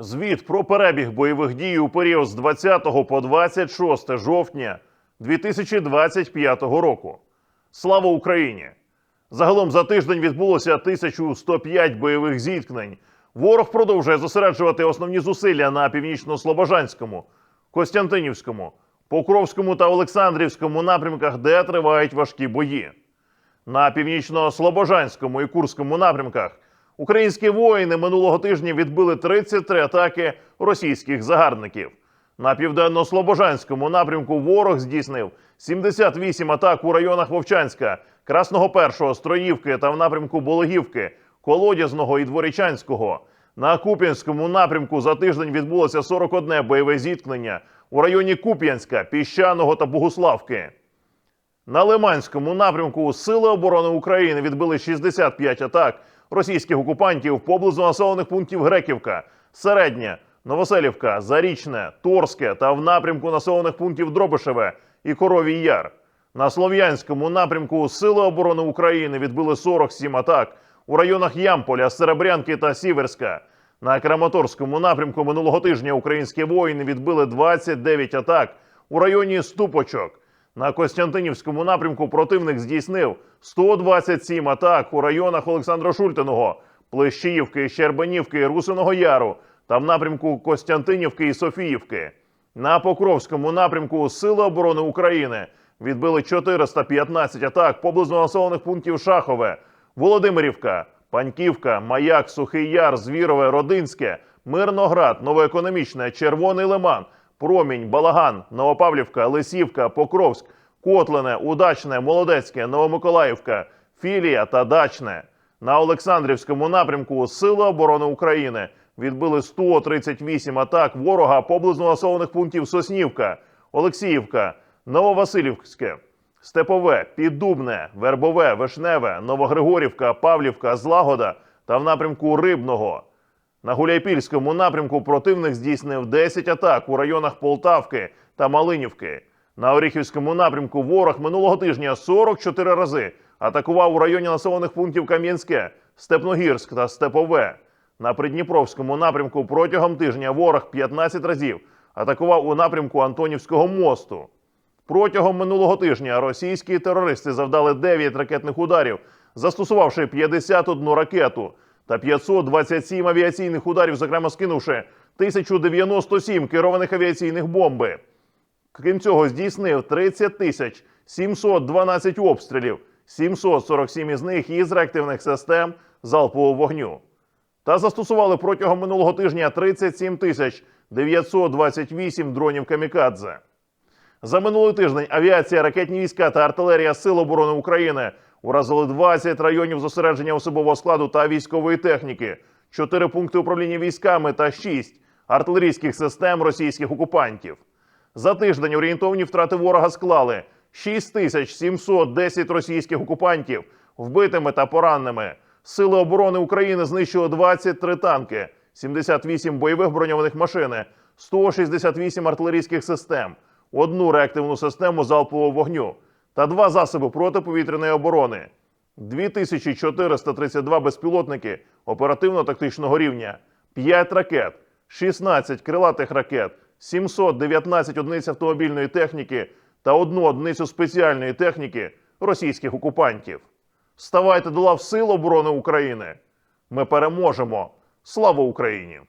Звіт про перебіг бойових дій у період з 20 по 26 жовтня 2025 року. Слава Україні! Загалом за тиждень відбулося 1105 бойових зіткнень. Ворог продовжує зосереджувати основні зусилля на північно-слобожанському, Костянтинівському, Покровському та Олександрівському напрямках, де тривають важкі бої. На північно-слобожанському і Курському напрямках українські воїни минулого тижня відбили 33 атаки російських загарбників. На південно-слобожанському напрямку ворог здійснив 78 атак у районах Вовчанська, Красного Першого, Строївки та в напрямку Бологівки, Колодязного і Дворічанського. На Куп'янському напрямку за тиждень відбулося 41 бойове зіткнення у районі Куп'янська, Піщаного та Богуславки. На Лиманському напрямку Сили оборони України відбили 65 атак російських окупантів поблизу населених пунктів Греківка, Середня, Новоселівка, Зарічне, Торське та в напрямку населених пунктів Дробишеве і Коровій Яр. На Слов'янському напрямку Сили оборони України відбили 47 атак у районах Ямполя, Серебрянки та Сіверська. На Краматорському напрямку минулого тижня українські воїни відбили 29 атак у районі Ступочок. На Костянтинівському напрямку противник здійснив 127 атак у районах Олександра Шультиного, Плещіївки, Щербанівки, Русиного Яру та в напрямку Костянтинівки і Софіївки. На Покровському напрямку Сили оборони України відбили 415 атак поблизу населених пунктів Шахове, Володимирівка, Паньківка, Маяк, Сухий Яр, Звірове, Родинське, Мирноград, Новоекономічне, Червоний Лиман, Промінь, Балаган, Новопавлівка, Лисівка, Покровськ, Котлине, Удачне, Молодецьке, Новомиколаївка, Філія та Дачне. На Олександрівському напрямку Сили оборони України відбили 138 атак ворога поблизу населених пунктів Соснівка, Олексіївка, Нововасилівське, Степове, Піддубне, Вербове, Вишневе, Новогригорівка, Павлівка, Злагода та в напрямку Рибного. На Гуляйпільському напрямку противник здійснив 10 атак у районах Полтавки та Малинівки. На Оріхівському напрямку ворог минулого тижня 44 рази атакував у районі населених пунктів Кам'янське, Степногірськ та Степове. На Придніпровському напрямку протягом тижня ворог 15 разів атакував у напрямку Антонівського мосту. Протягом минулого тижня російські терористи завдали 9 ракетних ударів, застосувавши 51 ракету та 527 авіаційних ударів, зокрема скинувши 1097 керованих авіаційних бомби. Крім цього, здійснив 30 тисяч 712 обстрілів, 747 із них із реактивних систем залпового вогню. Та застосували протягом минулого тижня 37 тисяч 928 дронів камікадзе. За минулий тиждень авіація, ракетні війська та артилерія Сил оборони України уразили 20 районів зосередження особового складу та військової техніки, 4 пункти управління військами та 6 артилерійських систем російських окупантів. За тиждень орієнтовні втрати ворога склали 6710 російських окупантів вбитими та пораненими. Сили оборони України знищили 23 танки, 78 бойових броньованих машини, 168 артилерійських систем, одну реактивну систему залпового вогню та два засоби протиповітряної оборони, 2432 безпілотники оперативно-тактичного рівня, 5 ракет, 16 крилатих ракет, 719 одиниць автомобільної техніки та одну одиницю спеціальної техніки російських окупантів. Ставайте до лав Сил оборони України. Ми переможемо. Слава Україні!